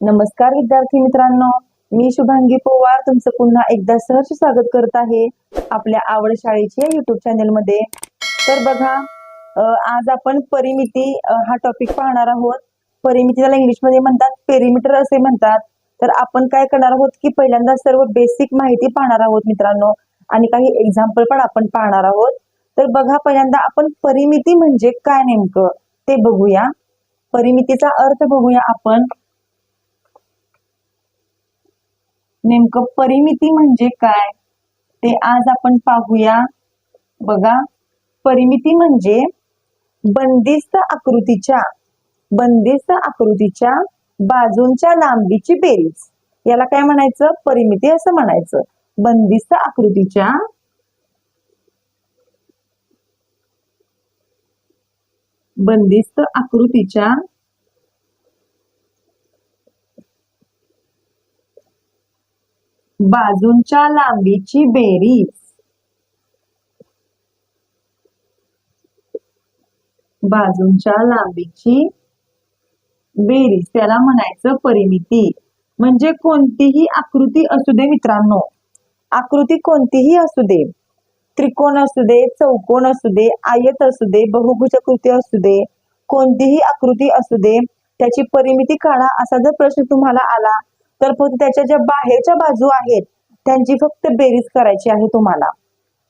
नमस्कार विद्यार्थी मित्रांनो. मी शुभांगी पोवार. तुमचं पुन्हा एकदा सहर्ष स्वागत करत आहे आपल्या आवड शाळेच्या युट्यूब चॅनेल मध्ये तर बघा आज आपण परिमिती हा टॉपिक पाहणार आहोत. परिमिती त्याला इंग्लिशमध्ये म्हणतात पेरिमीटर असे म्हणतात. तर आपण काय करणार आहोत की पहिल्यांदा सर्व बेसिक माहिती पाहणार आहोत मित्रांनो. आणि काही एक्झाम्पल पण आपण पाहणार आहोत. तर बघा पहिल्यांदा आपण परिमिती म्हणजे काय नेमकं ते बघूया. परिमितीचा अर्थ बघूया आपण. नेमकं परिमिती म्हणजे काय? ते आज आपण पाहूया. बघा. परिमिती म्हणजे बंदिस्त आकृतीच्या बंदिस्त आकृतीच्या बाजूंच्या लांबीची बेरीज. याला काय म्हणायचं? परिमिती असं म्हणायचं. बंदिस्त आकृतीच्या बंदिस्त आकृतीच्या बाजूंच्या लांबीची बेरीज. बाजूंच्या लांबीची बेरीज. त्याला म्हणायचं परिमिती. म्हणजे कोणतीही आकृती असू दे मित्रांनो. आकृती कोणतीही असू दे. त्रिकोण असू दे चौकोन असू दे आयत असू दे बहुभुज कृती असू दे कोणतीही आकृती असू दे त्याची परिमिती काढा. असा जर प्रश्न तुम्हाला आला तर फक्त त्याच्या ज्या बाहेरच्या बाजू आहेत त्यांची फक्त बेरीज करायची आहे तुम्हाला.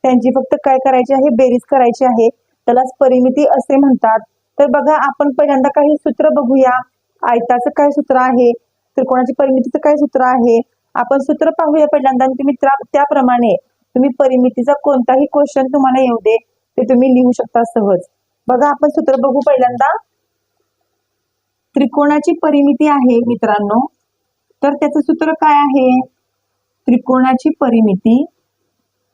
त्यांची फक्त काय करायची आहे? बेरीज करायची आहे. त्यालाच परिमिती असे म्हणतात. तर बघा आपण पहिल्यांदा काही सूत्र बघूया. आयताचं काय सूत्र आहे? त्रिकोणाची परिमितीचं काय सूत्र आहे? आपण सूत्र पाहूया पहिल्यांदा. आणि तुम्ही त्याप्रमाणे तुम्ही परिमितीचा कोणताही क्वेश्चन तुम्हाला येऊ दे ते तुम्ही लिहू शकता सहज. बघा आपण सूत्र बघू पहिल्यांदा. त्रिकोणाची परिमिती आहे मित्रांनो. तर त्याचं सूत्र काय आहे? त्रिकोणाची परिमिती.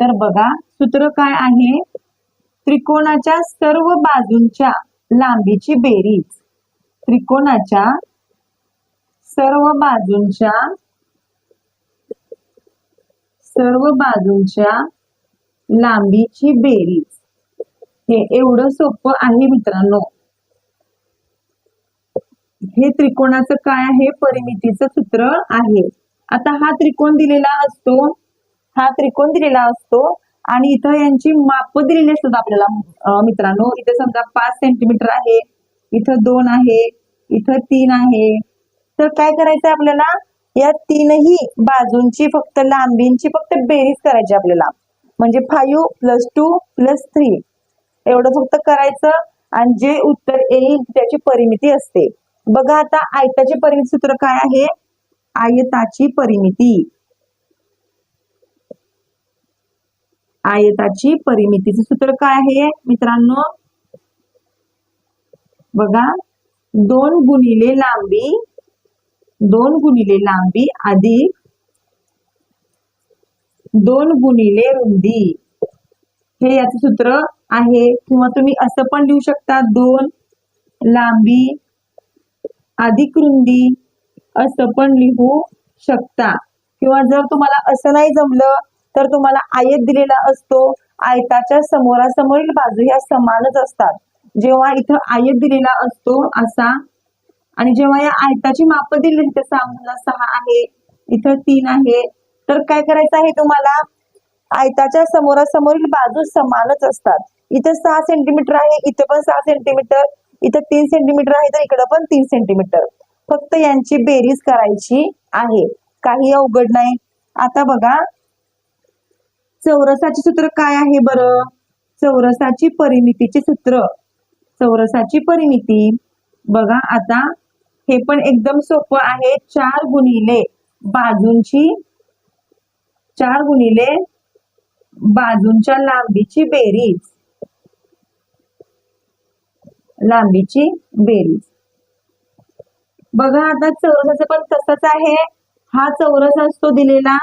तर बघा सूत्र काय आहे? त्रिकोणाच्या सर्व बाजूंच्या लांबीची बेरीज. त्रिकोणाच्या सर्व बाजूंच्या सर्व बाजूंच्या लांबीची बेरीज. हे एवढं सोपं आहे मित्रांनो. हे त्रिकोणाचं काय आहे? परिमितीचं सूत्र आहे. आता हा त्रिकोण दिलेला असतो हा त्रिकोण दिलेला असतो आणि इथं यांची माप दिलेली असतात आपल्याला. मित्रांनो इथे समजा पाच सेंटीमीटर आहे इथं दोन आहे इथं तीन आहे. तर काय करायचं आपल्याला? या तीनही बाजूंची फक्त लांबींची फक्त बेरीज करायची आपल्याला. म्हणजे five plus two plus three एवढं फक्त करायचं आणि जे उत्तर येईल त्याची परिमिती असते. बघा आता आयताचे परिमित सूत्र काय आहे? आयताची परिमिती. आयताची परिमितीचे सूत्र काय आहे? मित्रांनो बघा दोन गुणिले लांबी दोन गुणिले लांबी अधिक दोन गुणिले रुंदी. हे याचं सूत्र आहे. किंवा तुम्ही असं पण लिहू शकता दोन लांबी अधिक रुंदी असं पण लिहू शकता. किंवा जर तुम्हाला असं नाही जमलं तर तुम्हाला आयत दिलेला असतो. आयताच्या समोरासमोरील बाजू ह्या समानच असतात. जेव्हा इथं आयत दिलेला असतो असा आणि जेव्हा या आयताची माप दिली इथं सहा सहा आहे इथं तीन आहे तर काय करायचं आहे तुम्हाला? आयताच्या समोरासमोरील बाजू समानच असतात. इथं सहा सेंटीमीटर आहे इथं पण सहा सेंटीमीटर इथं तीन सेंटीमीटर आहे तर इकडं पण तीन सेंटीमीटर फक्त यांची बेरीज करायची आहे. काही अवघड नाही. आता बघा. चौरसाचे सूत्र काय आहे बरं? चौरसाची परिमितीचे सूत्र. चौरसाची परिमिती. बघा आता. हे पण एकदम सोपं आहे. चार गुणिले बाजूंची चार गुणिले बाजूंच्या लांबीची बेरीज. लांबीची बेरीज. बघा आता चौरसाचं पण तसंच आहे. हा चौरस असतो दिलेला.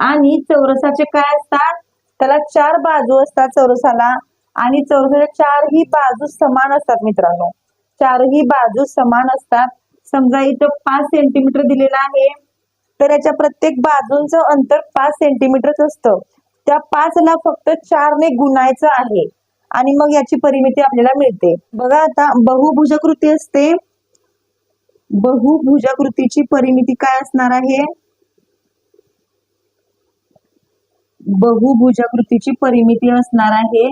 आणि चौरसाचे काय असतात? त्याला चार बाजू असतात चौरसाला. आणि चौरसाच्या चारही बाजू समान असतात मित्रांनो. चारही बाजू समान असतात. समजा इथं पाच सेंटीमीटर दिलेलं आहे. तर याच्या प्रत्येक बाजूंचं अंतर पाच सेंटीमीटरच असतं. त्या पाचला फक्त चारने गुणायचं आहे. आणि मग याची परिमिती आपल्याला मिळते. बघा आता बहुभुजाकृती असते. बहुभुजाकृतीची परिमिती काय असणार आहे? बहुभुजाकृतीची परिमिती असणार आहे.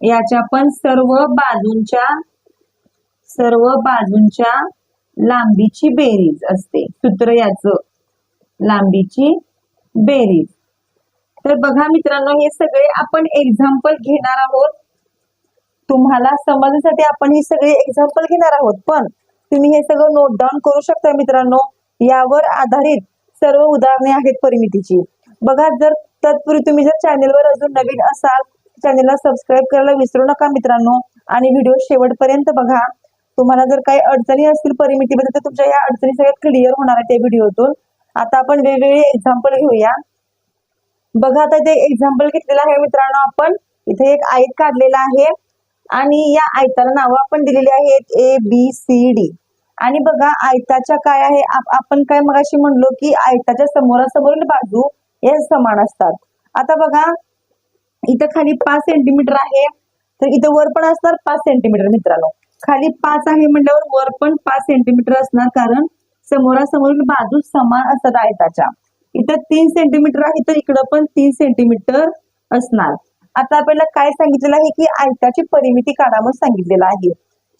याच्या पण सर्व बाजूंच्या सर्व बाजूंच्या लांबीची बेरीज असते. सूत्र याच. लांबीची बेरीज. तर बघा मित्रांनो हे सगळे आपण एक्झाम्पल घेणार आहोत. तुम्हाला समजण्यासाठी आपण हे सगळे एक्झाम्पल घेणार आहोत. पण तुम्ही हे सगळं नोट डाऊन करू शकता मित्रांनो. यावर आधारित सर्व उदाहरणे आहेत परिमितीची. बघा जर तत्पूर्वी तुम्ही जर चॅनेलवर अजून नवीन असाल चॅनेलला सबस्क्राईब करायला विसरू नका मित्रांनो. आणि व्हिडिओ शेवटपर्यंत बघा. तुम्हाला जर काही अडचणी असतील परिमितीमध्ये तर तुमच्या या अडचणी सगळ्यात क्लिअर होणार आहेत त्या व्हिडिओतून आता आपण वेगवेगळे एक्झाम्पल घेऊया. बघा आता ते एक्झाम्पल घेतलेलं आहे मित्रांनो आपण. इथे एक आयत काढलेला आहे. आणि या आयताला नावं आपण दिलेली आहेत ए बी सी डी आणि बघा आयताच्या काय आहे? आपण काय मगाशी म्हणलो की आयताच्या समोरासमोरील बाजू या समान असतात. आता बघा इथं खाली पाच सेंटीमीटर आहे. तर इथं वर पण असणार पाच सेंटीमीटर मित्रांनो. खाली पाच आहे म्हटल्यावर वर पण पाच सेंटीमीटर असणार कारण समोरासमोरील बाजू समान असतात आयताच्या. इथं तीन सेंटीमीटर आहे तर इकडं पण तीन सेंटीमीटर असणार. आता आपल्याला काय सांगितलेलं आहे की आयताची परिमिती काढा सांगितलेलं आहे.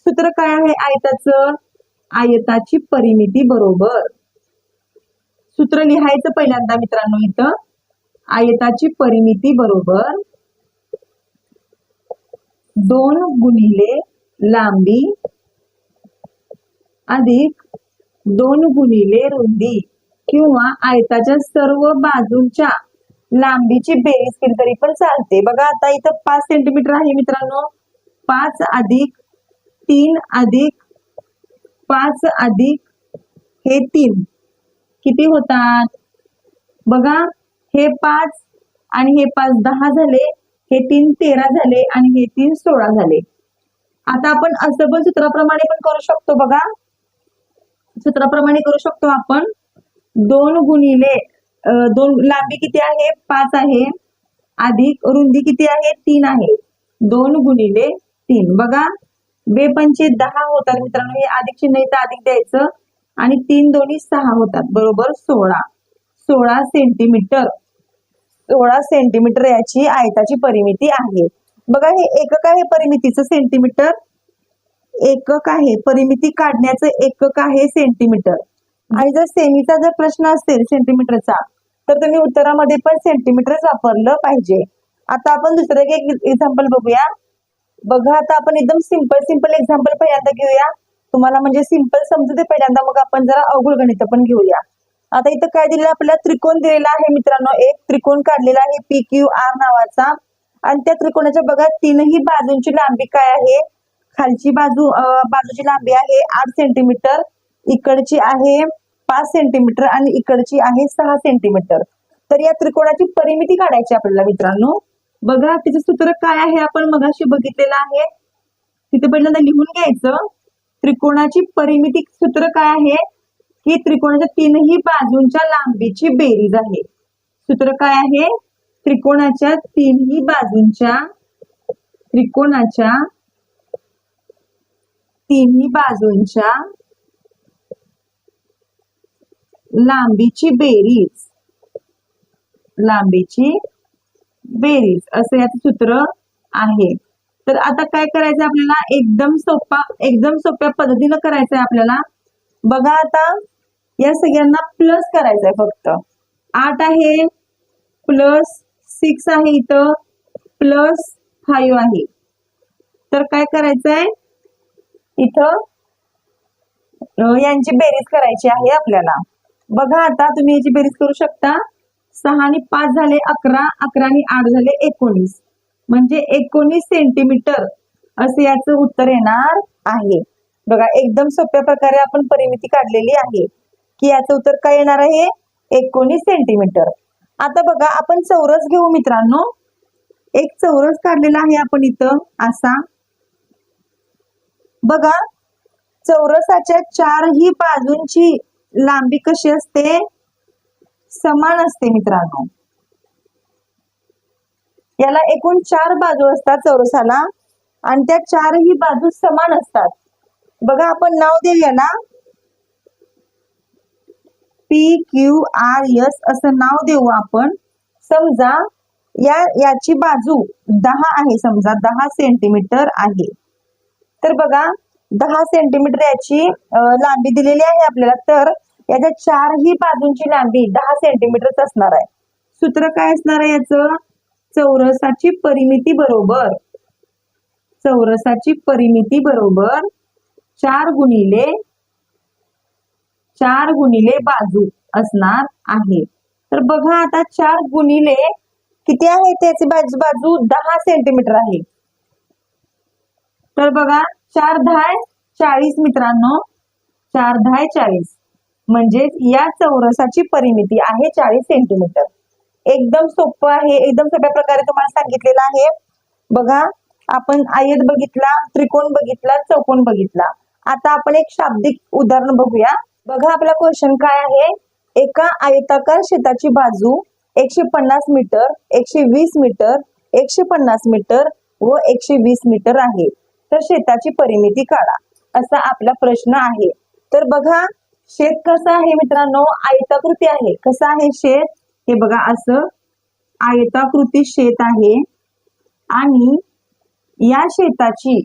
सूत्र काय आहे? आयताचं आयताची परिमिती बरोबर. सूत्र लिहायचं पहिल्यांदा मित्रांनो इथं. आयताची परिमिती बरोबर. दोन गुणिले लांबी अधिक दोन गुणिले रुंदी. किंवा आयताच्या सर्व बाजूंच्या लांबीची बेरीज केली तरी पण चालते. बघा आता इथं पाच सेंटीमीटर आहे मित्रांनो. पाच अधिक तीन अधिक पाच अधिक हे तीन. किती होतात? बघा हे पाच आणि हे पाच दहा झाले हे तीन तेरा झाले आणि हे तीन सोळा झाले. आता आपण असं पण सूत्राप्रमाणे पण करू शकतो बघा. सूत्राप्रमाणे करू शकतो आपण. दोन गुणिले दोन लांबी किती आहे? पाच आहे. अधिक रुंदी किती आहे? तीन आहे. दोन गुणिले तीन. बघा बेपंचे दहा होतात मित्रांनो. हे अधिक चिन्ह इथं अधिक द्यायचं. आणि तीन दोन्ही सहा होतात. बरोबर सोळा. सोळा सेंटीमीटर सोळा सेंटीमीटर याची आयताची परिमिती आहे. बघा हे एकक आहे परिमितीचं सेंटीमीटर एकक आहे. परिमिती काढण्याचं एकक आहे सेंटीमीटर आणि जर सेमीचा जर प्रश्न असेल सेंटीमीटरचा तर तुम्ही उत्तरामध्ये पण सेंटीमीटरच वापरलं पाहिजे. आता आपण दुसरं एक एक्झाम्पल बघूया. बघा आता आपण एकदम सिंपल सिंपल एक्झाम्पल पहिल्यांदा घेऊया. तुम्हाला म्हणजे सिंपल समजू दे पहिल्यांदा मग आपण जरा अवघड गणित पण घेऊया. आता इथं काय दिलेलं आपल्याला त्रिकोण दिलेला आहे मित्रांनो. एक त्रिकोण काढलेला आहे पी क्यू आर नावाचा. आणि त्या त्रिकोणाच्या बघा तीनही बाजूंची लांबी काय आहे? खालची बाजू बाजूची लांबी आहे आठ सेंटीमीटर इकडची आहे पाच सेंटीमीटर आणि इकडची आहे सहा सेंटीमीटर तर या त्रिकोणाची परिमिती काढायची आपल्याला मित्रांनो. बघा तिचं सूत्र काय आहे? आपण मगाशी बघितलेलं आहे. तिथे पहिल्यांदा लिहून घ्यायचं. त्रिकोणाची परिमिती सूत्र काय आहे? की त्रिकोणाच्या तीनही बाजूंच्या लांबीची बेरीज आहे. सूत्र काय आहे? त्रिकोणाच्या तीनही बाजूंच्या त्रिकोणाच्या तिन्ही बाजूंच्या लांबीची बेरीज. लांबीची बेरीज. असं याचं सूत्र आहे. तर आता काय करायचं आपल्याला? एकदम सोपा एकदम सोप्या पद्धतीनं करायचंय आपल्याला. बघा आता या सगळ्यांना प्लस करायचंय फक्त. आठ आहे प्लस सिक्स आहे इथं प्लस फाईव्ह आहे. तर काय करायचंय? इथं यांची बेरीज करायची आहे आपल्याला. बघा आता तुम्ही याची बेरीज करू शकता. सहा आणि पाच झाले अकरा अकरा आणि आठ झाले एकोणीस. म्हणजे एकोणीस सेंटीमीटर असं याचं उत्तर येणार आहे. बघा एकदम सोप्या प्रकारे आपण परिमिती काढलेली आहे. की याचं उत्तर काय येणार आहे? एकोणीस सेंटीमीटर आता बघा आपण चौरस घेऊ मित्रांनो. एक चौरस काढलेला आहे आपण इथं असा. बघा चौरसाच्या चारही बाजूंची लांबी कशी असते? समान असते मित्रांनो. याला एकूण चार बाजू असतात चौरसाला. आणि त्या चारही बाजू समान असतात. बघा आपण नाव देऊया ना. पी क्यू आर एस असं नाव देऊ आपण. समजा या याची बाजू दहा आहे. समजा दहा सेंटीमीटर आहे. तर बघा दहा सेंटीमीटर याची लांबी दिलेली आहे आपल्याला. तर याच्या चारही बाजूंची लांबी दहा सेंटीमीटरच असणार आहे. सूत्र काय असणार आहे याचं? चौरसाची परिमिती बरोबर. चौरसाची परिमिती बरोबर चार गुणिले चार गुणिले बाजू असणार आहे. तर बघा आता चार गुणिले किती आहे? त्याची बाजू बाजू दहा सेंटीमीटर आहे. तर बघा चार धाय चाळीस मित्रांनो. चार धाय चाळीस. म्हणजेच या चौरसाची परिमिती आहे चाळीस सेंटीमीटर एकदम सोपं आहे एकदम सोप्या प्रकारे तुम्हाला सांगितलेलं आहे. बघा आपण आयत बघितला त्रिकोण बघितला चौकोन बघितला. आता आपण एक शाब्दिक उदाहरण बघूया. बघा आपला क्वेश्चन काय आहे? एका आयताकार शेताची बाजू एकशे पन्नास मीटर एकशे वीस मीटर एकशे पन्नास मीटर व एकशे वीस मीटर आहे. तर शेताची परिमिती काढा असा आपला प्रश्न आहे. तर बघा शेत कसं आहे मित्रांनो? आयताकृती आहे. कसं आहे शेत? हे बघा असं आयताकृती शेत आहे. आणि या शेताची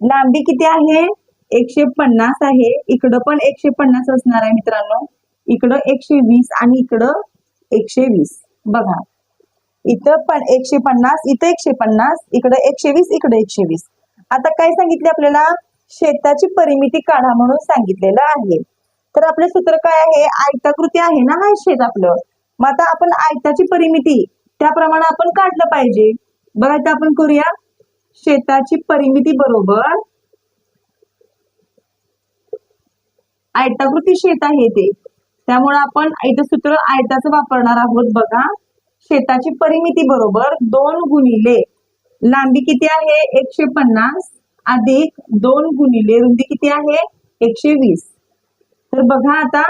लांबी किती आहे? एकशे पन्नास आहे. इकडं पण एकशे पन्नास असणार आहे मित्रांनो. इकडं एकशे वीस आणि इकडं एकशे वीस. बघा. इथं पण एकशे पन्नास इथं एकशे पन्नास इकडं एकशे वीस इकडं एकशे वीस. आता काय सांगितले आपल्याला? शेताची परिमिती काढा म्हणून सांगितलेलं आहे. तर आपलं सूत्र काय आहे? आयताकृती आहे ना हा शेत आपलं. मग आता आपण आयताची परिमिती त्याप्रमाणे आपण काढलं पाहिजे. बघा तर आपण करूया. शेताची परिमिती बरोबर. आयताकृती शेत आहे ते. त्यामुळे आपण इथं सूत्र आयताचं वापरणार आहोत बघा. शेताची परिमिती बरोबर दोन गुणिले लांबी किती आहे? एकशे पन्नास अधिक दोन गुणिले रुंदी किती आहे? एकशे वीस. तर बघा आता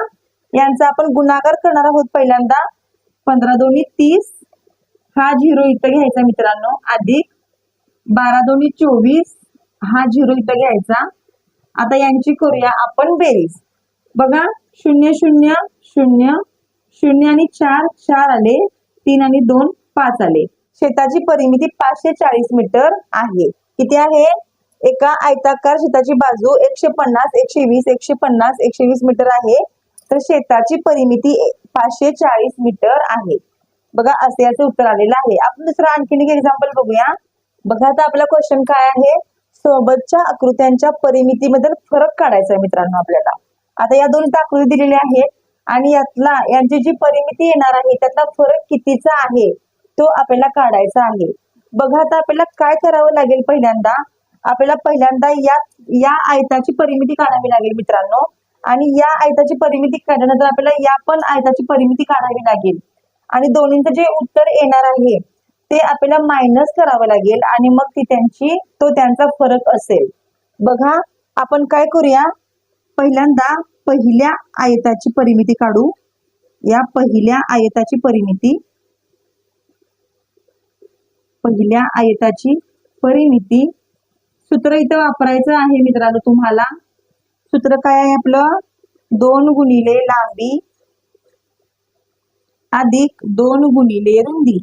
यांचा आपण गुणाकार करणार आहोत पहिल्यांदा. पंधरा दोन्ही तीस. हा झिरो इथं घ्यायचा मित्रांनो. अधिक बारा दोन्ही चोवीस. हा झिरो इथं घ्यायचा. आता यांची करूया आपण बेरीज. बघा शून्य शून्य शून्य शून्य आणि चार. चार आले. तीन आणि दोन पाच आले. शेताची परिमिती पाचशे चाळीस मीटर आहे. किती आहे? एका आयताकार शेताची बाजू एकशे पन्नास एकशे वीस एकशे पन्नास एकशे वीस मीटर आहे. तर शेताची परिमिती पाचशे चाळीस मीटर आहे. बघा असे याचं उत्तर आलेलं आहे. आपण दुसरं आणखीन एक एक्झाम्पल बघूया. बघा आता आपला क्वेश्चन काय आहे? सोबतच्या आकृत्यांच्या परिमितीमध्ये फरक काढायचा आहे मित्रांनो आपल्याला. आता या दोन आकृती दिलेल्या आहेत. आणि यातला यांची जी परिमिती येणार आहे त्यातला फरक कितीचा आहे? तो आपल्याला काढायचा आहे. बघा आता आपल्याला काय करावं लागेल पहिल्यांदा? आपल्याला पहिल्यांदा या या आयताची परिमिती काढावी लागेल मित्रांनो. आणि या आयताची परिमिती काढल्यानंतर आपल्याला या पण आयताची परिमिती काढावी लागेल. आणि दोन्हीचं जे उत्तर येणार आहे ते आपल्याला मायनस करावं लागेल आणि मग ती त्यांची तो त्यांचा फरक असेल. बघा आपण काय करूया? पहिल्यांदा पहिल्या आयताची परिमिती काढू. या पहिल्या आयताची परिमिती पहिल्या आयताची परिमिती. सूत्र इथं वापरायचं आहे मित्रांनो तुम्हाला. सूत्र काय आहे आपलं? दोन गुणिले लांबी अधिक दोन गुणिले रुंदी.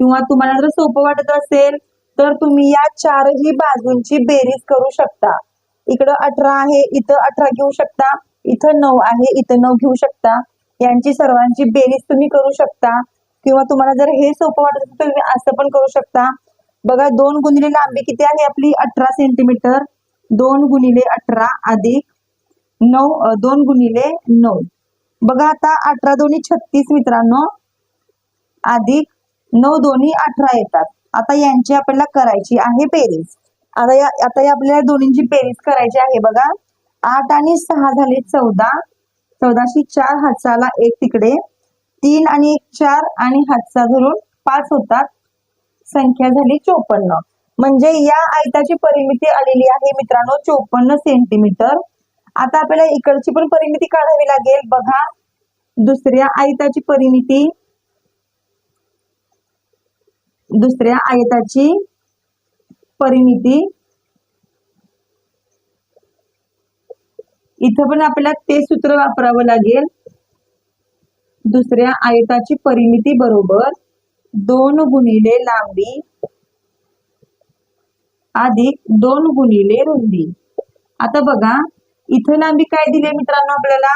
किंवा तुम्हाला जर सोपं वाटत असेल तर तुम्ही या चारही बाजूंची बेरीज करू शकता. इकडं अठरा आहे इथं अठरा घेऊ शकता. इथं नऊ आहे इथं नऊ घेऊ शकता. यांची सर्वांची बेरीज तुम्ही करू शकता. किंवा तुम्हाला जर हे सोपं वाटत असेल तर तुम्ही असं पण करू शकता. बघा दोन गुणिले लांबी किती आहे आपली? अठरा सेंटीमीटर दोन गुणिले अठरा अधिक नऊ दोन गुणिले नऊ. बघा आता अठरा दोन्ही छत्तीस मित्रांनो. अधिक नऊ दोन्ही अठरा येतात. आता यांची आपल्याला करायची आहे बेरीज आता या आता या आपल्याला दोन्हींची बेरीज करायची आहे बघा. आठ आणि सहा झाले चौदा. चौदाशे चार हाताला एक तिकडे. तीन आणि एक चार आणि हातचा धरून पाच होतात. संख्या झाली चोपन्न. म्हणजे या आयताची परिमिती आलेली आहे मित्रांनो चोपन्न सेंटीमीटर आता आपल्याला इकडची पण परिमिती काढावी लागेल. बघा दुसऱ्या आयताची परिमिती. दुसऱ्या आयताची परिमिती. इथं पण आपल्याला ते सूत्र वापरावं लागेल. दुसऱ्या आयताची परिमिती बरोबर दोन गुणिले लांबी अधिक दोन गुणिले रुंदी. आता बघा इथं लांबी काय दिली मित्रांनो आपल्याला?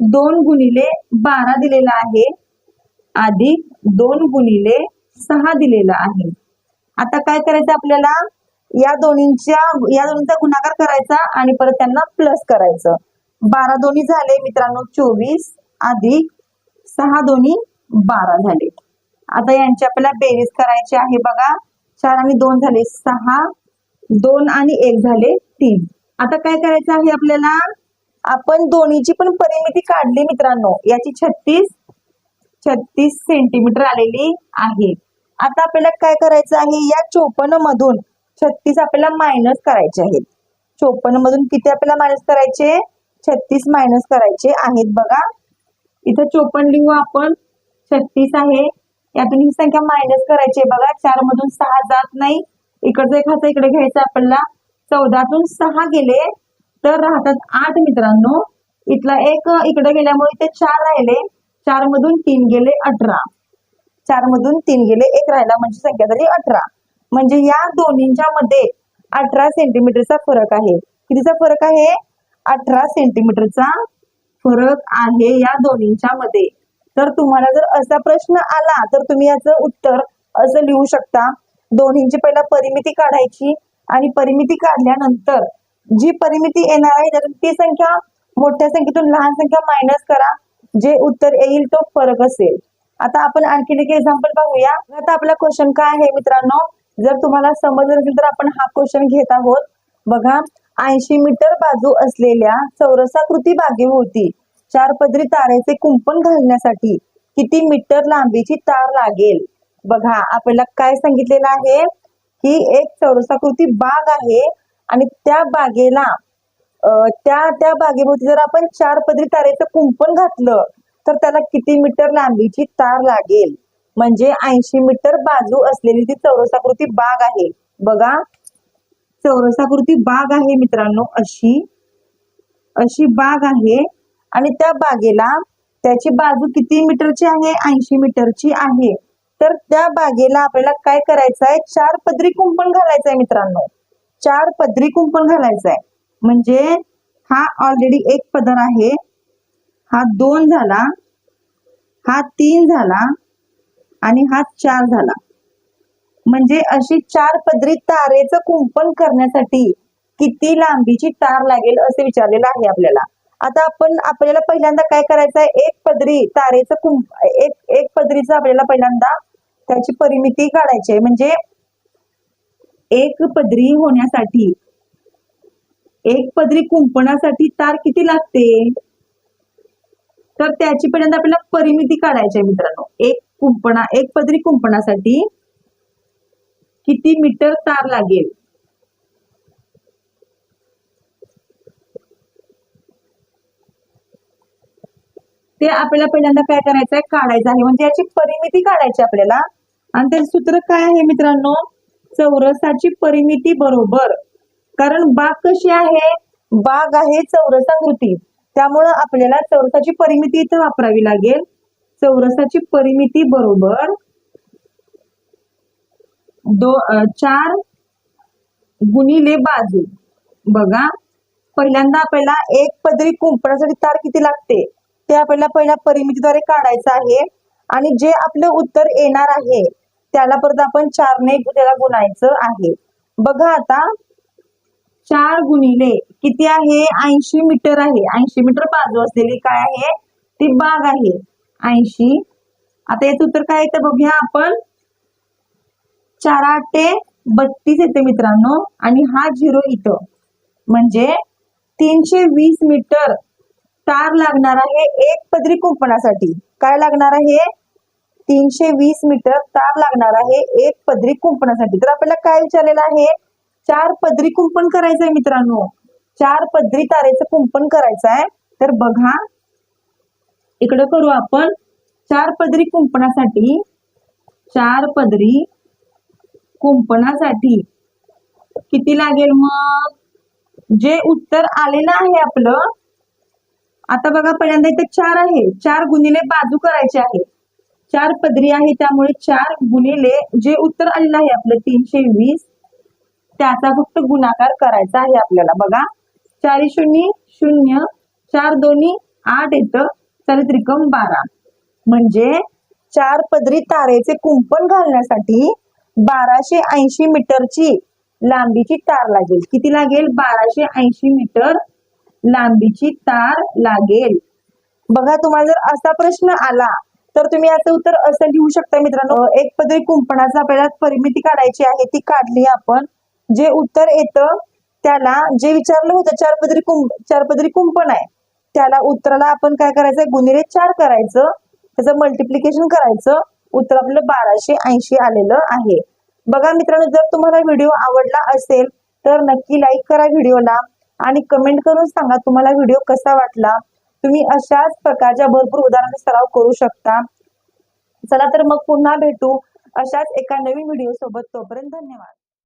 दोन गुणिले बारा दिलेला आहे अधिक दोन गुणिले सहा दिलेला आहे. आता काय करायचं आपल्याला? या दोन्हींच्या या दोन्हीचा गुणाकार करायचा आणि परत त्यांना प्लस करायचं. बारा दोन्ही झाले मित्रांनो चोवीस अधिक सहा दोन्ही बारा झाले. आता यांची आपल्याला बेरीज करायची आहे बघा. चार आणि दोन झाले सहा. दोन आणि एक झाले तीन. आता काय करायचं आहे आपल्याला? आपण दोन्हीची पण परिमिती काढली मित्रांनो. याची छत्तीस छत्तीस सेंटीमीटर आलेली आहे. आता आपल्याला काय करायचं आहे? या चोपन्न मधून छत्तीस आपल्याला मायनस करायचे आहेत. चोपन्न मधून किती आपल्याला मायनस करायचे? छत्तीस मायनस करायचे आहेत बघा. इथं चोपन्न लिहू आपण छत्तीस आहे. यातून ही संख्या मायनस करायची आहे. बघा चार मधून सहा जात नाही. इकडचं एक हात इकडे घ्यायचं आपल्याला. चौदातून सहा गेले तर राहतात आठ मित्रांनो. इथला एक इकडे गेल्यामुळे ते चार राहिले. चार मधून तीन गेले अठरा. चार मधून तीन गेले एक राहिला म्हणजे संख्या झाली अठरा. म्हणजे या दोन्हींच्या मध्ये अठरा सेंटीमीटरचा फरक आहे. कितीचा फरक आहे? अठरा सेंटीमीटरचा फरक आहे या दोन्हींच्या मध्ये. तर तुम्हाला जर असा प्रश्न आला तर तुम्ही याचं उत्तर असं लिहू शकता. दोन्हींची पहिला परिमिती काढायची आणि परिमिती काढल्यानंतर जी परिमिती येणार आहे त्यातून ती संख्या मोठ्या संख्येतून लहान संख्या मायनस करा. जे उत्तर येईल तो फरक असेल. आता आपण आणखीन एक एक्झाम्पल पाहूया आता आपला क्वेश्चन काय आहे मित्रांनो? जर तुम्हाला समजलं असेल तर आपण हा क्वेश्चन घेत आहोत. बघा. ऐंशी मीटर बाजू असलेल्या चौरसाकृती बागेभोवती चार पदरी तारेचे कुंपण घालण्यासाठी किती मीटर लांबीची तार लागेल? बघा आपल्याला काय सांगितलेलं आहे? की एक चौरसाकृती बाग आहे आणि त्या बागेला त्या त्या बागेभोवती जर आपण चार पदरी तारेचं कुंपण घातलं तर त्याला किती मीटर लांबीची तार लागेल? म्हणजे ऐंशी मीटर बाजू असलेली ती चौरसाकृती बाग आहे. बघा चौरसाकृती बाग आहे मित्रांनो अशी. अशी बाग आहे. आणि त्या बागेला त्याची बाजू किती मीटरची आहे? ऐंशी मीटरची आहे. तर त्या बागेला आपल्याला काय करायचं आहे चार पदरी कुंपण घालायचं आहे मित्रांनो. चार पदरी कुंपण घालायचं आहे म्हणजे हा ऑलरेडी एक पदर आहे. हा दोन झाला. हा तीन झाला. आणि हा चार झाला. म्हणजे अशी चार पदरी तारेचं कुंपण करण्यासाठी किती लांबीची तार लागेल असे विचारलेलं आहे आपल्याला. आता आपण आपल्याला पहिल्यांदा काय करायचं आहे? एक पदरी तारेचं कुंप एक एक पदरीचं आपल्याला पहिल्यांदा त्याची परिमिती काढायची आहे. म्हणजे एक पदरी होण्यासाठी एक पदरी कुंपणासाठी तार किती लागते? तर त्याची पहिल्यांदा आपल्याला परिमिती काढायची आहे मित्रांनो. एक कुंपणा एक पदरी कुंपणासाठी किती मीटर तार लागेल? ते आपल्याला पहिल्यांदा काय करायचं आहे काढायचं आहे. म्हणजे याची परिमिती काढायची आपल्याला. आणि त्याचे सूत्र काय आहे मित्रांनो? चौरसाची परिमिती बरोबर. कारण बाग कशी आहे? बाग आहे चौरसाकृती. त्यामुळं आपल्याला चौरसाची परिमिती इथं वापरावी लागेल. चौरसाची परिमिती बरोबर दो चार गुणिले बाजू. बघा. पहिल्यांदा आपल्याला एक पदरी कुंपणासाठी तार किती लागते? ते आपल्याला पहिल्या परिमितीद्वारे काढायचं आहे. आणि जे आपलं उत्तर येणार आहे त्याला परत आपण चारने त्याला गुणायचं आहे. बघा आता. चार गुणिले किती आहे? ऐंशी मीटर आहे. ऐंशी मीटर बाजू असलेली काय आहे? ती बाग आहे. ऐंशी. आता याचं उत्तर काय येतं बघूया आपण. चार आठे बत्तीस येते मित्रांनो. आणि हा झिरो इथं. म्हणजे तीनशे वीस मीटर तार लागणार आहे एक पदरी कुंपणासाठी. काय लागणार आहे? तीनशे वीस मीटर तार लागणार आहे एक पदरी कुंपणासाठी. तर आपल्याला काय विचारलेलं आहे? चार पदरी कुंपण करायचं आहे मित्रांनो. चार पदरी तारेचं कुंपण करायचं आहे तर बघा. इकडं करू आपण. चार पदरी कुंपणासाठी चार पदरी कुंपणासाठी किती लागेल मग? जे उत्तर आलेलं आहे आपलं आता बघा पहिल्यांदा इथे चार आहे. चार गुणिले बाजू करायचे आहे. चार पदरी आहे त्यामुळे चार गुणिले जे उत्तर आलेलं आहे आपलं तीनशे वीस त्याचा फक्त गुणाकार करायचा आहे आपल्याला. बघा चारी शून्य शून्य चार दोन्ही आठ येतं. चार त्रिकम बारा. म्हणजे चार पदरी तारेचे कुंपण घालण्यासाठी बाराशे ऐंशी मीटरची लांबीची तार लागेल. किती लागेल? बाराशे ऐंशी मीटर लांबीची तार लागेल. बघा तुम्हाला जर असा प्रश्न आला तर तुम्ही याचं उत्तर असं लिहू शकता मित्रांनो. एक पदरी कुंपणाचा आपल्याला परिमिती काढायची आहे ती काढली आपण. जे उत्तर येतं त्याला जे विचारलं होतं चार पदरी कुंप चार पदरी कुंपण आहे त्याला उत्तराला आपण काय करायचं? गुन्हेरे चार करायचं. त्याचं मल्टिप्लिकेशन करायचं. उत्तर आपलं बाराशे ऐंशी आलेलं आहे. बघा मित्रांनो जर तुम्हाला व्हिडिओ आवडला असेल तर नक्की लाईक करा व्हिडिओला आणि कमेंट करून सांगा तुम्हाला व्हिडिओ कसा वाटला. तुम्ही अशाच प्रकारच्या भरपूर उदाहरण सराव करू शकता. चला तर मग पुन्हा भेटू अशाच एका नवीन व्हिडिओ सोबत तोपर्यंत धन्यवाद.